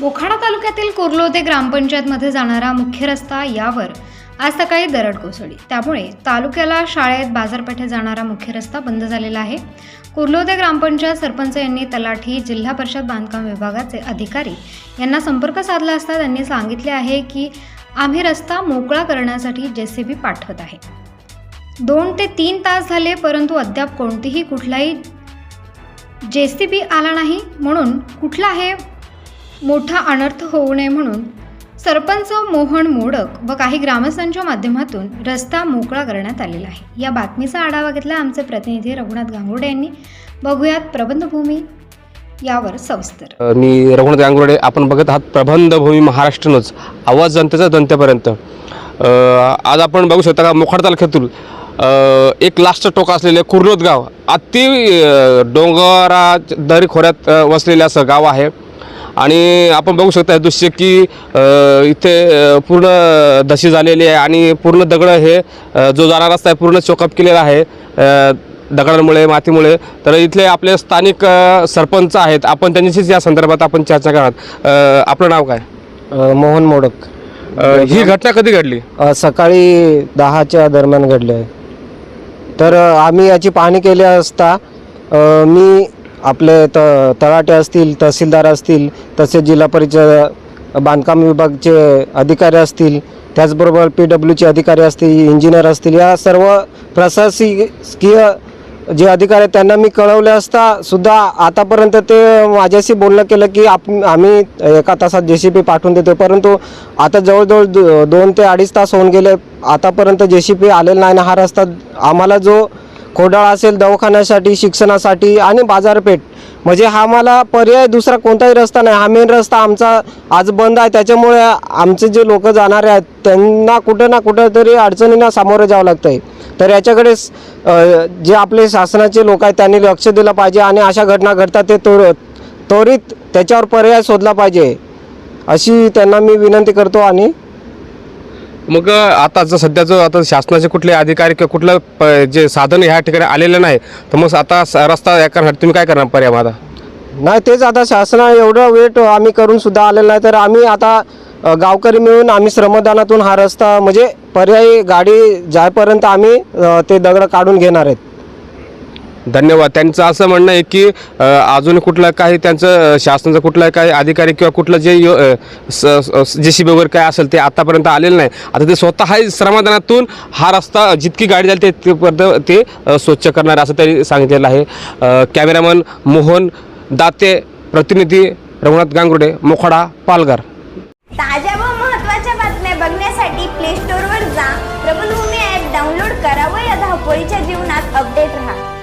मोखाडा तालुक्यातील कुर्लोदे ग्रामपंचायतमध्ये जाणारा मुख्य रस्ता यावर आज सकाळी दरड कोसळली. त्यामुळे तालुक्याला शाळेत बाजारपेठेत जाणारा मुख्य रस्ता बंद झालेला आहे. कुर्लोदे ग्रामपंचायत सरपंच यांनी तलाठी जिल्हा परिषद बांधकाम विभागाचे अधिकारी यांना संपर्क साधला असता त्यांनी सांगितले आहे की आम्ही रस्ता मोकळा करण्यासाठी जेसीबी पाठवत आहे. दोन ते तीन तास झाले परंतु अद्याप कोणतीही कुठलाही जेसीबी आला नाही. म्हणून कुठला आहे मोठा अनर्थ होऊ नये म्हणून सरपंच मोहन मोडक व काही ग्रामस्थांच्या माध्यमातून रस्ता मोकळा करण्यात आलेला आहे. या बातमीचा आढावा घेतला आमचे प्रतिनिधी रघुनाथ गांगुडे यांनी. बघूयात प्रबंधभूमी यावर सविस्तर. मी रघुनाथ गांगुडे आपण बघत आहात प्रबंधभूमी महाराष्ट्रनच. आवाज जनतेचा जनतेपर्यंत. आज आपण बघू शकता का मोखाड तालुक्यातून एक लास्ट टोक असलेले कुर्लोद गाव. अति डोंगरा दरी खोऱ्यात अ, वसलेलं असं गाव आहे. आणि आपण बघू शकता दृश्य की इथे पूर्ण दशी झालेली आहे आणि पूर्ण दगडं हे जो जाणारा रस्ता आहे पूर्ण चोकअप केलेला आहे दगडांमुळे मातीमुळे. तर इथले आपले स्थानिक सरपंच आहेत. आपण त्यांच्याशीच या संदर्भात आपण चर्चा करणार आपलं नाव काय? मोहन मोडक. ही घटना कधी घडली? सकाळी दहाच्या दरम्यान घडले आहे. तर आम्ही याची पाहणी केली असता मी आपले त तळाटे असतील तहसीलदार असतील तसेच जिल्हा परिषद बांधकाम विभागचे अधिकारी असतील त्याचबरोबर पी डब्ल्यूचे अधिकारी असतील इंजिनियर असतील या सर्व प्रशासकीय जे अधिकारी आहेत त्यांना मी कळवले असता सुद्धा आतापर्यंत ते माझ्याशी बोलणं केलं की आप आम्ही एका तासात जे सी पी पाठवून देतो परंतु आता जवळजवळ दो दोन ते अडीच तास होऊन गेले. आतापर्यंत जे सी पी आलेला नाही ना हा रस्ता आम्हाला जो खोडाळ असेल दवाखान्यासाठी शिक्षणासाठी आणि बाजारपेठ. म्हणजे हा मला पर्याय दुसरा कोणताही रस्ता नाही. हा मेन रस्ता आमचा आज बंद आहे. त्याच्यामुळे आमचे जे लोक जाणारे आहेत त्यांना कुठं ना कुठं तरी अडचणींना सामोरं जावं लागतं आहे तर याच्याकडे जे आपले शासनाचे लोक आहेत त्यांनी लक्ष दिलं पाहिजे आणि अशा घटना घडतात ते त्वर त्वरित त्याच्यावर पर्याय शोधला पाहिजे. अशी त्यांना मी विनंती करतो आणि मग आता जर सध्याचं आता शासनाचे कुठले अधिकारी किंवा कुठलं प- जे साधन ह्या ठिकाणी आलेलं नाही तर मग आता स- रस्ता या करण्यासाठी तुम्ही काय करणार पर्याय आता नाही तेच आता शासना एवढं वेट आम्ही करून सुद्धा आलेलं नाही तर आम्ही आता अ, गावकरी मिळून आम्ही श्रमदानातून हा रस्ता म्हणजे पर्यायी गाडी जायपर्यंत आम्ही अ, ते दगड काढून घेणार आहेत. धन्यवाद. त्यांचं असं म्हणणं आहे की अजून कुठलं काही त्यांचं शासनाचं कुठलं काही अधिकारी किंवा कुठलं जे जे सी बी वगैरे काय असेल ते आतापर्यंत आलेलं नाही. आता ते स्वतः श्रमदानातून हा रस्ता जितकी गाडी झाली ते ते स्वच्छ करणार असं त्यांनी सांगितलेलं आहे. कॅमेरामन मोहन दाते प्रतिनिधी रघुनाथ गांगुडे मोखाडा पालघर. ताज्या व महत्त्वाच्या बातम्या बघण्यासाठी प्ले स्टोअरवर जा. प्रबलभूमी ॲप डाउनलोड करा व या धावपळीच्या जीवनात अपडेट राहा.